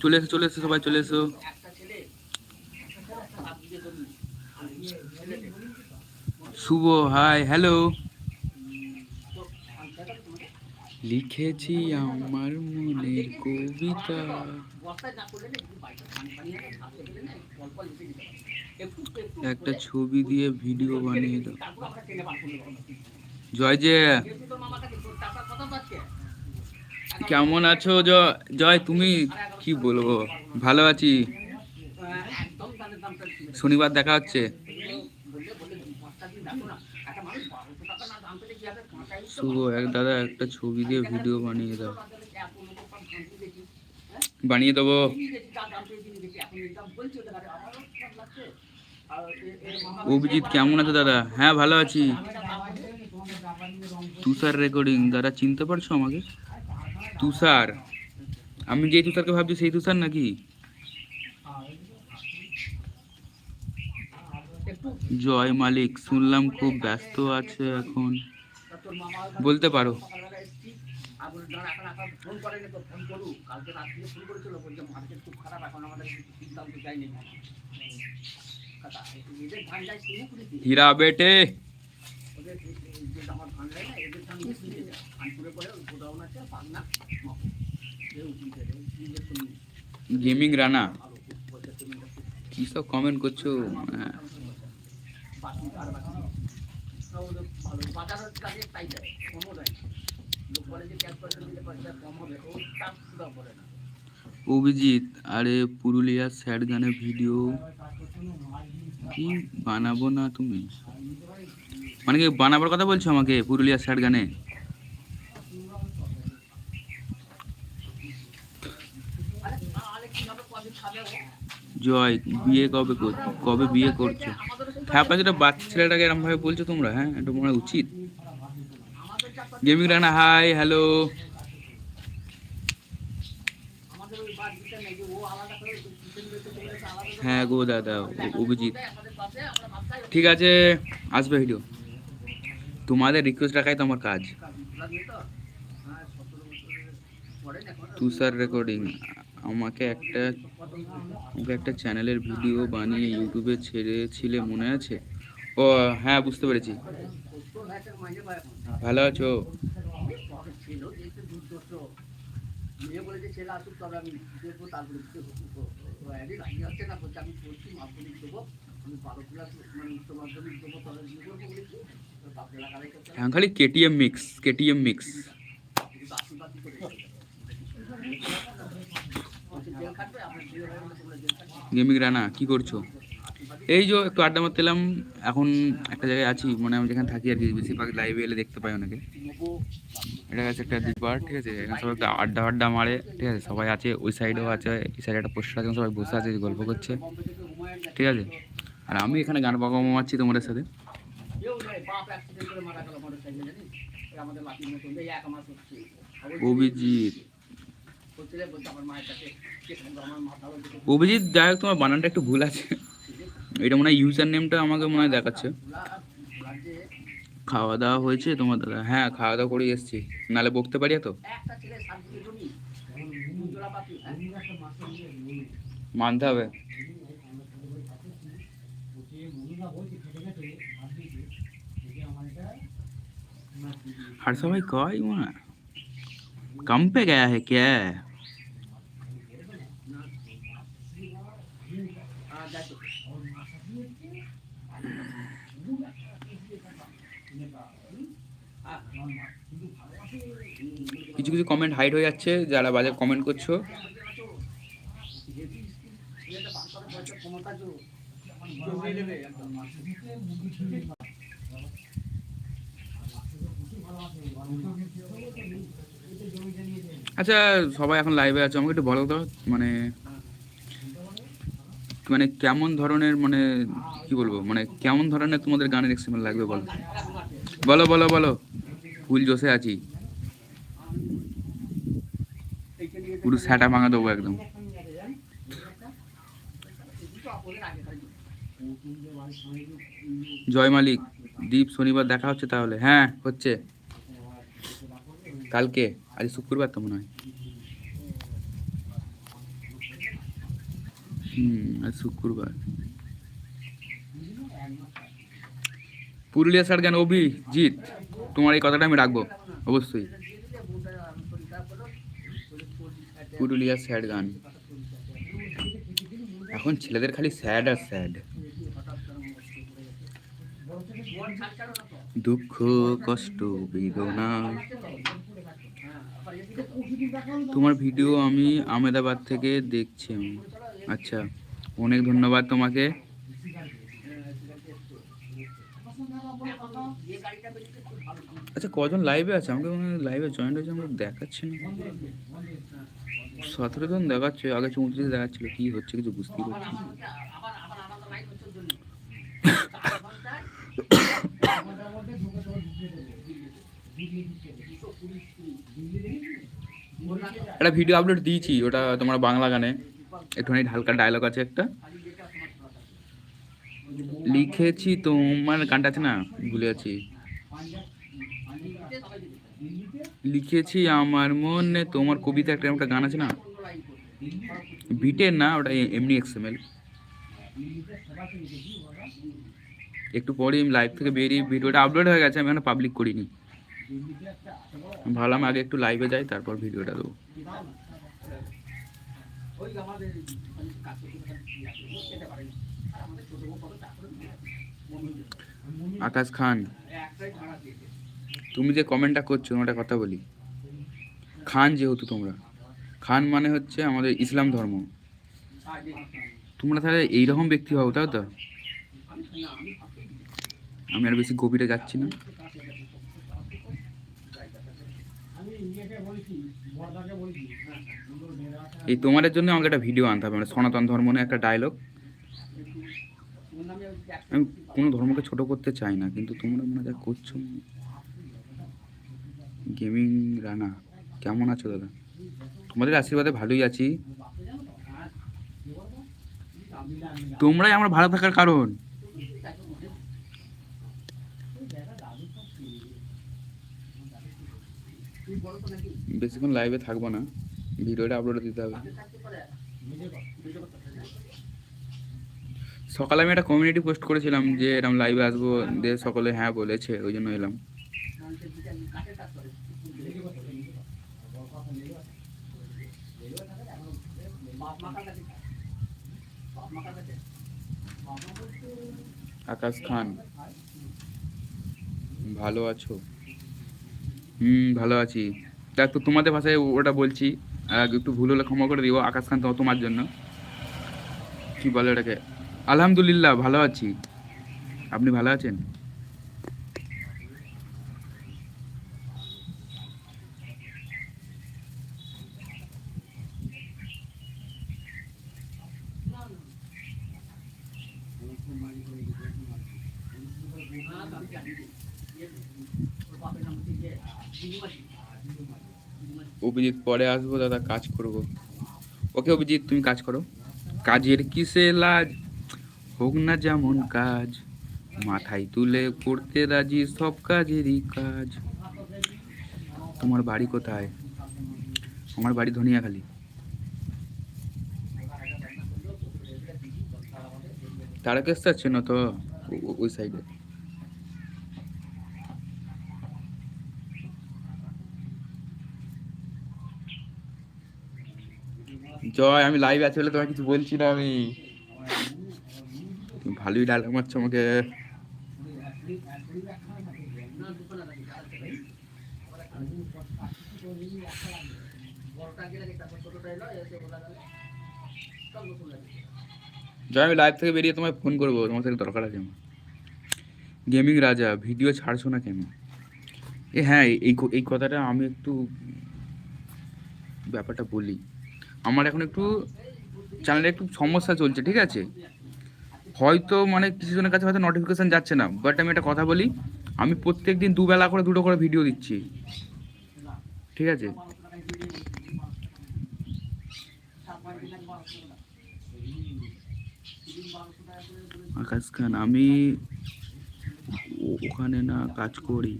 চলে এসো চলে এসো সবাই, চলে এসো। শুভ হাই হ্যালো লিখেছি আমার মনের কবিতা। একটা ছবি দিয়ে ভিডিও বানিয়ে দাও। জয় যে কেমন আছো? জয়, তুমি কি বলব? ভালো আছি। শনিবার দেখা হচ্ছে। শুভ, এক দাদা একটা ছবি দিয়ে ভিডিও বানিয়ে দাও। বানিয়ে দেবো। অভিজিৎ, কেমন আছো দাদা? হ্যাঁ ভালো আছি। তুষার রেকর্ডিং দাদা, চিনতে পারছ আমাকে? তুষার। আমি যে তুষারকে ভাবছি সেই তুষার নাকি? জয় মালিক, শুনলাম খুব ব্যস্ত আছে এখন। বলতে পারো। হীরা বেটে। গেমিং রানা, কি সব কমেন্ট করছ? হ্যাঁ। অভিজিৎ, আরে পুরুলিয়ার স্যাড গানের ভিডিও কি বানাবো না তুমি? মানে কি বানাবার কথা বলছো আমাকে পুরুলিয়ার স্যাড গানে? জয়, বিয়ে কবে কবে বিয়ে করছ? হ্যাঁ আপনার যেটা বাচ্চা ছেলেটাকে এরকম ভাবে বলছো তোমরা হ্যাঁ এটা মনে উচিত। গেমিং রানা হাই হ্যালো হ্যাঁ গো দাদা, অভিজিৎ। ঠিক আছে, আসবে ভিডিও। তোমাদের রিকোয়েস্ট রাখাই তো আমার কাজ। তুষার রেকর্ডিং আমাকে একটা একটা চ্যানেলের ভিডিও বানিয়ে ইউটিউবে ছেড়েছিলে, মনে আছে? ও হ্যাঁ বুঝতে পেরেছি। ভালো আছো? হ্যাঁ খালি KTM mix KTM mix gaming Rana, কি করছ? এই যে একটু আড্ডা মারতে এলাম, এখন একটা জায়গায় আছি মানে আমি যেখানে থাকি আর কি, বেশিরভাগ লাইভে এলে দেখতে পাই অনেকে। এটা হচ্ছে একটা দ্বীপার ঠিক আছে? এখানে সবাই আড্ডা আড্ডা মারে, ঠিক আছে? সবাই আছে, ওই সাইডেও আছে, এই সাইডে একটা পোস্টার আছে সবাই বসে আছে, গল্প করছে, ঠিক আছে? আর আমি এখানে গান বাগাম মারছি তোমাদের সাথে। অভিজিৎ। অভিজিৎ যাই হোক তোমার বানানটা একটু ভুল আছে এটা মনে হয় ইউজার নেমটা আমাকে মনে হয় দেখাচ্ছে খাওয়া দাওয়া হয়েছে তোমার দাদা হ্যাঁ খাওয়া দাওয়া করে এসছি নালে বকতে পারি তো মানতে হবে हर्षा भाई कहाँ ही वहाँ कम पे गया है क्या কিছু কিছু কমেন্ট হাইড হয়ে যাচ্ছে, যারা বাজে কমেন্ট করছ। আচ্ছা সবাই এখন লাইভে আছে, আমাকে একটু বলো তো মানে মানে কেমন ধরনের মানে কি বলব মানে কেমন ধরনের তোমাদের গানের এক্সপেরিমেন্ট লাগবে বলো? বলো বলো বলো। ফুল জোশে আছি। পুরো স্যাটা ভাঙা দেবো একদম। জয় মালিক, দীপ শনিবার দেখা হচ্ছে তাহলে? হ্যাঁ হচ্ছে। কালকে, আজ শুক্রবার তো মনে হয়। হুম, আজ শুক্রবার। পুরুলিয়া স্যার গান অভিজিৎ, তোমার এই কথাটা আমি রাখব, অবশ্যই। পুরুলিয়া স্যাড গান। এখন ছেলেদের খালি স্যাড আর স্যাড। দুঃখ, কষ্ট, বেদনা। তোমার ভিডিও আমি আহমেদাবাদ থেকে দেখছি। আচ্ছা অনেক ধন্যবাদ তোমাকে। আচ্ছা কজন লাইভে আছে? আমাকে লাইভে জয়েন্ট হয়েছে, আমাকে দেখাচ্ছে না। সতেরো জন দেখাচ্ছে, আগে চৌত্রিশ দেখাচ্ছিল, কি হচ্ছে কিছু বুঝতেই পারছি একটা ভিডিও আপলোড দিয়েছি, ওটা তোমার বাংলা গানে। একটুখানি হালকা ডায়লগ আছে একটা। লিখেছি তোমার, গানটা আছে না? ভুলে আছি। লিখেছি আমার মনে, তোমার কবিতা একটা একটা গান আছে না? বিটের না, ওটা এমনি এক্সএমএল একটু পরে লাইভ থেকে বেরিয়ে ভিডিওটা আপলোড হয়ে গেছে, আমি এখনও পাবলিক করিনি। ভাবলাম আগে একটু লাইভে যাই, তারপর ভিডিওটা দেবো। আকাশ খান। তুমি যে কমেন্টটা করছ একটা কথা বলি। খান যেহেতু তোমরা। খান মানে হচ্ছে আমাদের ইসলাম ধর্ম। তোমরা তাহলে এইরকম ব্যক্তি হও, তাই তো? আমি আর বেশি গভীরে যাচ্ছি না। এই তোমাদের জন্য আমাকে একটা ভিডিও আনতে হবে মানে সনাতন ধর্ম নিয়ে একটা ডায়লগ আমি কোনো ধর্মকে ছোট করতে চাই না, কিন্তু তোমরা মনে যা করছ। গেমিং রানা, কেমন আছো দাদা? তোমাদের আশীর্বাদে ভালোই আছি। তোমরাই আমার ভালো থাকার কারণ। বেশিক্ষণ লাইভে থাকব না, ভিডিওটা আপলোড দিতে হবে। সকালে আমি একটা কমিউনিটি পোস্ট করেছিলাম যে এরকম লাইভে আসব, দিয়ে সকলে হ্যাঁ বলেছে, ওই জন্য এলাম। আকাশ খান ভালো আছো? হুম, ভালো আছি। দেখ তো তোমাদের ভাষায় ওটা বলছি। একটু ভুল হলে ক্ষমা করে দিও আকাশ খান তোমার জন্য। কি বলে ওটাকে? আলহামদুলিল্লাহ, ভালো আছি। আপনি ভালো আছেন? অভিজিৎ, পরে আসব দাদা, কাজ করব। ওকে অভিজিৎ, তুমি কাজ করো। কাজের কিসে লাজ? হোক না যেমন কাজ, মাথায় তুলে করতে রাজি সব কাজেরই কাজ। তোমার বাড়ি কোথায়? আমার বাড়ি ধনিয়াখালী। তারকেশ্বর চেনো তো? ওই সাইডে জয়, আমি লাইভ আছি বলে তোমায় কিছু বলছি না আমি। ভালোই ডায়লগ মারছো আমাকে। জয়, আমি লাইভ থেকে বেরিয়ে তোমায় ফোন করব। তোমার সাথে দরকার আছে আমার। গেমিং রাজা ভিডিও ছাড়ছো না কেন? এ হ্যাঁ এই এই কথাটা আমি একটু ব্যাপারটা বলি। আমার এখন একটু চ্যানেলে একটু সমস্যা চলছে, ঠিক আছে? হয়তো মানে কিছু জনের কাছে হয়তো নোটিফিকেশন যাচ্ছে না বাট আমি একটা কথা বলি, আমি প্রত্যেক দিন দুবেলা করে, দুটো করে ভিডিও দিচ্ছি, ঠিক আছে? আকাশ খান, আমি ওখানে না কাজ করি,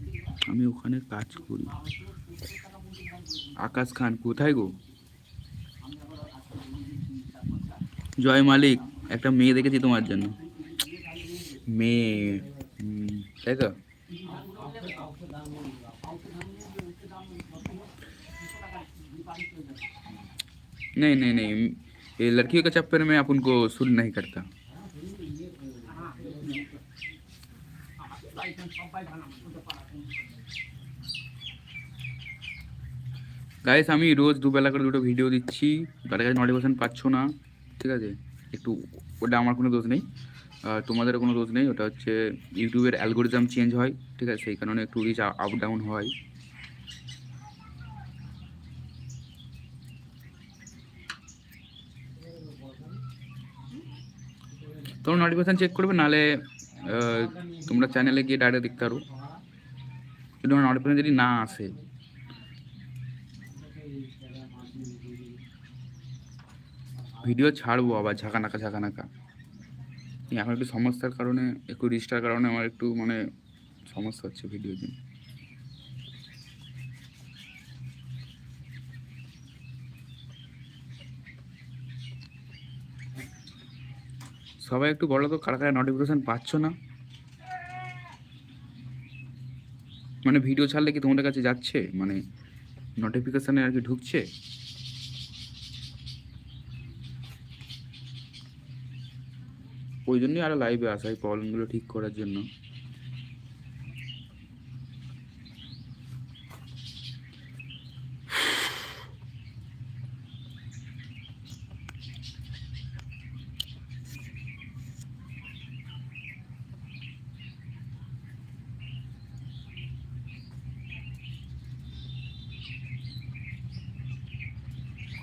আমি ওখানে কাজ করি। আকাশ খান, কোথায় গো? জয় মালিক একটা মেয়ে দেখেছি তোমার জন্য মেয়ে হুম, তাই তো नहीं नहीं नहीं ये लड़कियों के चक्कर में अपन को सुन नहीं करता গাইস আমি রোজ দুবেলা করে দুটো ভিডিও দিচ্ছি তার কাছে নোটিফিকেশন পাচ্ছ না ঠিক আছে? একটু ওটা আমার কোনো দোষ নেই। আর তোমাদেরও কোনো দোষ নেই। ওটা হচ্ছে ইউটিউবের অ্যালগোরিজম চেঞ্জ হয়, ঠিক আছে? সেই কারণে একটু রিচ আপ ডাউন হয়। তোমরা নোটিফিকেশান চেক করবে নাহলে তোমরা চ্যানেলে গিয়ে ডাইরেক্ট দেখতে পারো। কিন্তু নোটিফিকেশান যদি না আসে ভিডিও ছাড়বো আবার ঝাঁকানাকা ঝাঁকানাকা। এখন একটু সমস্যার কারণে, একটু রিস্টার কারণে আমার একটু মানে সমস্যা হচ্ছে ভিডিও জন্য সবাই একটু বলো তো, কারা কারা নোটিফিকেশন পাচ্ছ না? মানে ভিডিও ছাড়লে কি তোমাদের কাছে যাচ্ছে? মানে নোটিফিকেশনে আর কি ঢুকছে? ওই জন্যই আরও লাইভে আসা এই প্রবলেমগুলো ঠিক করার জন্য।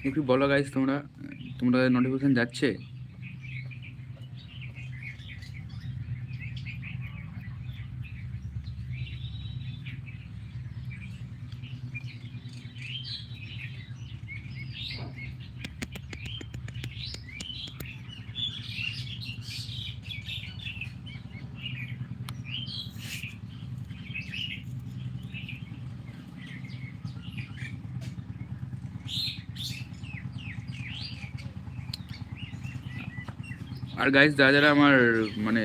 একটু বলো গাইস তোমরা তোমরা নোটিফিকেশন যাচ্ছে? আর গাইস যারা যারা আমার মানে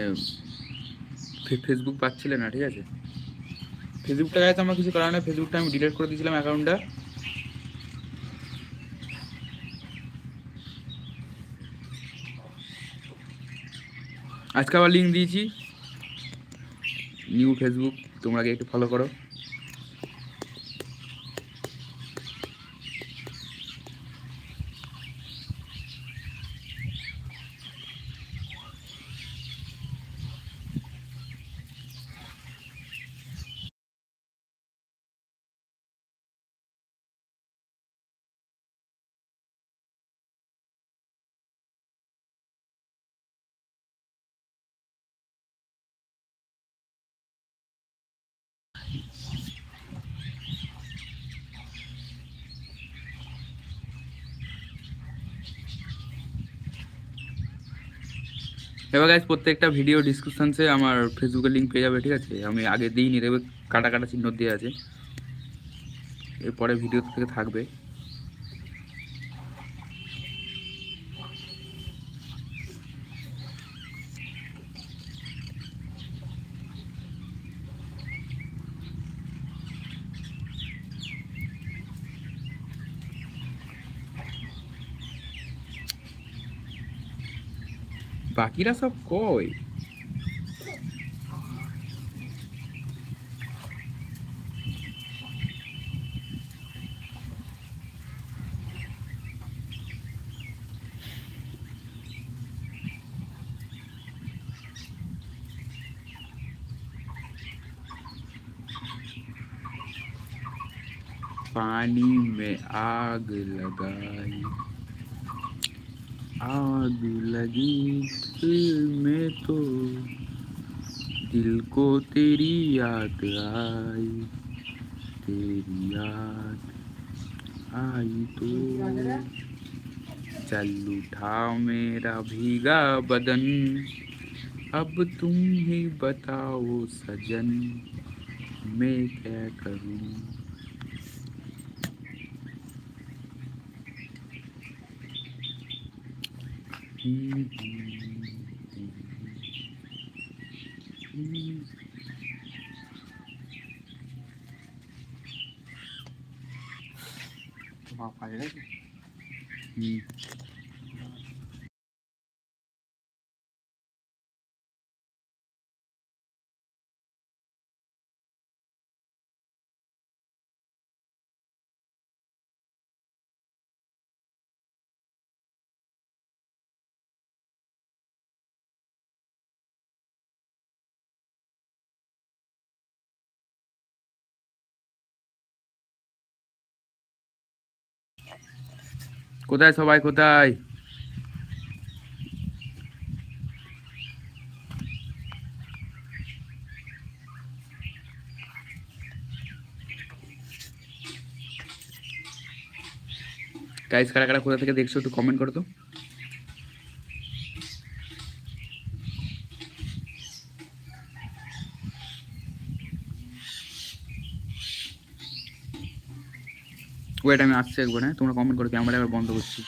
ফেসবুক পাচ্ছিলে না, ঠিক আছে? ফেসবুকটা গাইস আমার কিছু কারণে ফেসবুকটা আমি ডিলিট করে দিয়েছিলাম অ্যাকাউন্টটা আজকে আবার লিঙ্ক দিয়েছি। নিউ ফেসবুক তোমরা গিয়ে একটু ফলো করো। এবার গাছ প্রত্যেকটা ভিডিও ডিসক্রিপশানসে আমার ফেসবুকের লিঙ্ক পেয়ে যাবে, ঠিক আছে? আমি আগে দিইনি, দেখবে কাটা কাটা চিহ্ন দিয়ে আছে। এরপরে ভিডিও থেকে থাকবে। বাকিরা সব কই पानी में आग लगाई आग लगी दिल में तो। दिल को तेरी याद आई, तेरी याद आई तो। चल उठा मेरा भीगा बदन, अब तुम ही बताओ सजन, मैं क्या करूँ? বাপ কাজে গেছে হুম কোথায় সবাই কোথায়? গাইস কারা কারা কোথা থেকে দেখছ একটু কমেন্ট করো তো। ওয়েট আমি আসছি একবারে হ্যাঁ তোমরা কমেন্ট করো ক্যামেরা এবার বন্ধ করছি।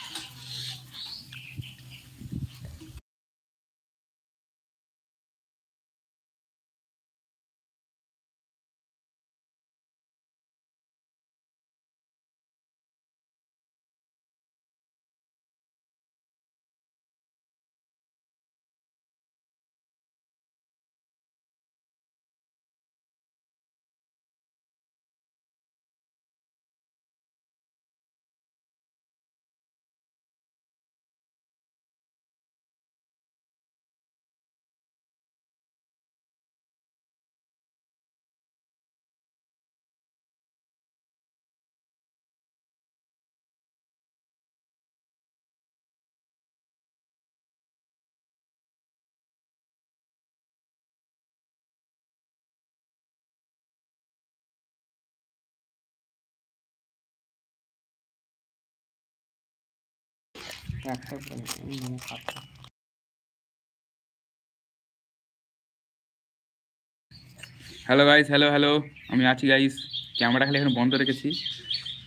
হ্যালো গাইস হ্যালো হ্যালো আমি আছি গাইস ক্যামেরা খালি এখন বন্ধ রেখেছি।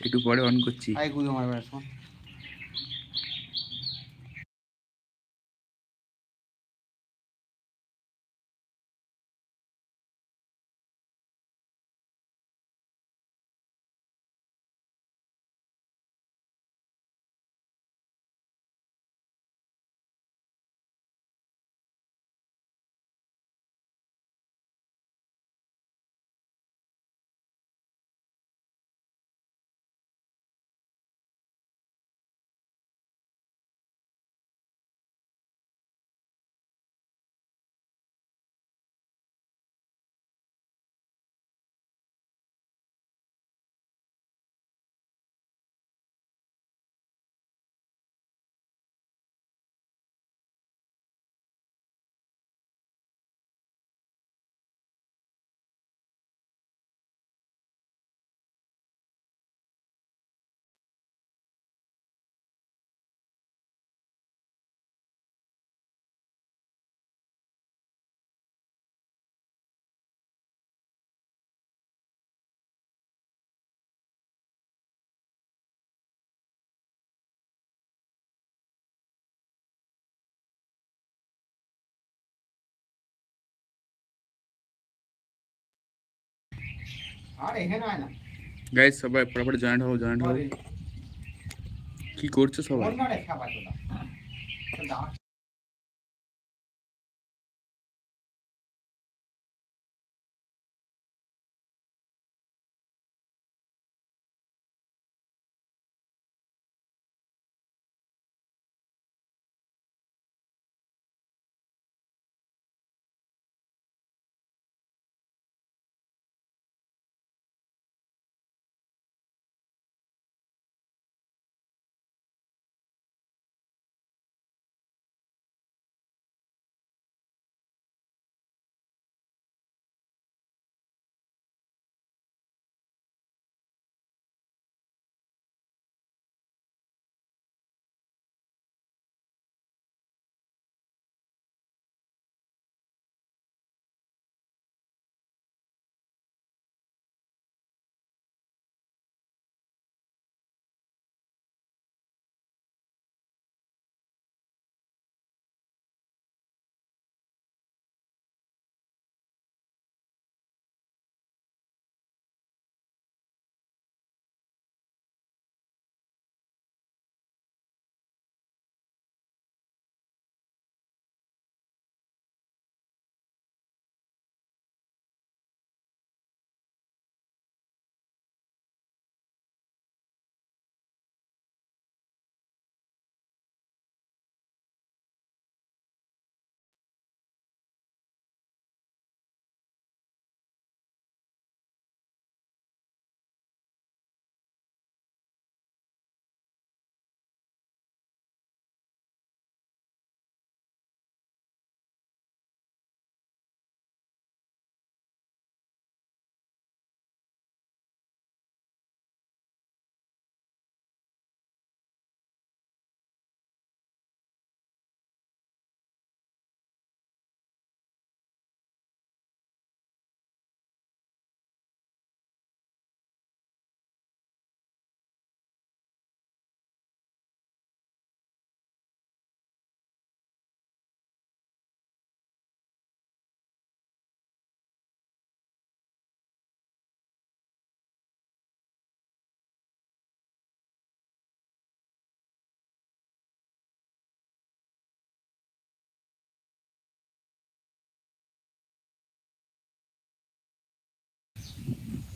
একটু পরে অন করছি। আই গুলো মারবে এখানে গাইস সবাই ফটাফট জয়েন্ট হও জয়েন্ট হও কি করছ সবাই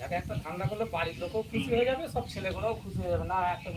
যাতে একটা ঠান্ডা করলে বাড়ির লোকও খুশি হয়ে যাবে, সব ছেলেগুলোও খুশি হয়ে যাবে। না, একটা